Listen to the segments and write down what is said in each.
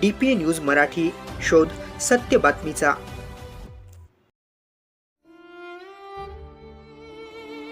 D P A news Marathi शोध सत्य बातमीचा.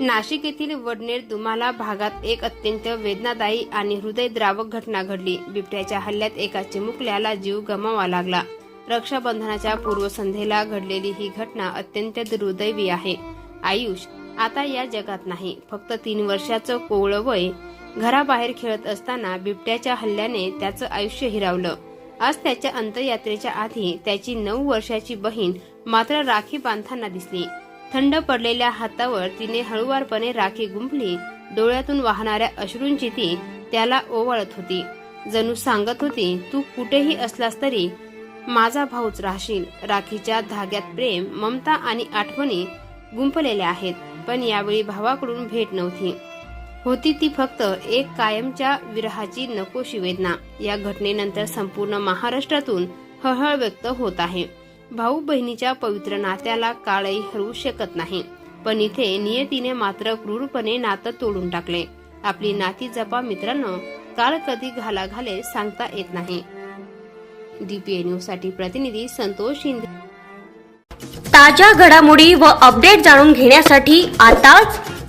नाशिक येथील वडनेर दुमाला भागात एक अत्यंत वेदनादायी आणि हृदयद्रावक घटना घडली. बिबट्याच्या हल्ल्यात एका चिमुकल्याला जीव गमावा लागला. रक्षाबंधनाच्या पूर्वसंध्येला घडलेली ही घटना अत्यंत दुर्दैवी आहे. आयुष आता या जगात नाही फक्त तीन वर्षाचं कोवळं वय. घराबाहेर खेळत असताना बिबट्याच्या हल्ल्याने त्याचं आयुष्य हिरावलं. आज त्याच्या अंतरयात्रेच्या आधी त्याची नऊ वर्षाची बहीण मात्र राखी बांधताना दिसली. थंड पडलेल्या हातावर तिने हळुवारपणे राखी गुंफली. डोळ्यातून वाहणाऱ्या अश्रूंची ती त्याला ओवाळत होती. जणू सांगत होती तू कुठेही असलास तरी माझा भाऊच राहशील. राखीच्या धाग्यात प्रेम ममता आणि आठवणी गुंफलेल्या आहेत. पण यावेळी भावाकडून भेट नव्हती. होती ती फक्त एक कायमच्या विरहाची नकोशी वेदना या घटनेनंतर संपूर्ण महाराष्ट्रातून हळहळ व्यक्त होत आहे. भाऊ बहिणीच्या पवित्र नात्याला काळही हरवू शकत नाही. पण इथे नियतीने मात्र क्रूरपणे नातं तोडून टाकले. आपली नाती जपा मित्रांनो काळ कधी घाला घाले सांगता येत नाही. डीपीए न्यूजसाठी प्रतिनिधी संतोष शिंदे. ताज्या घडामोडी व अपडेट जाणून घेण्यासाठी आताच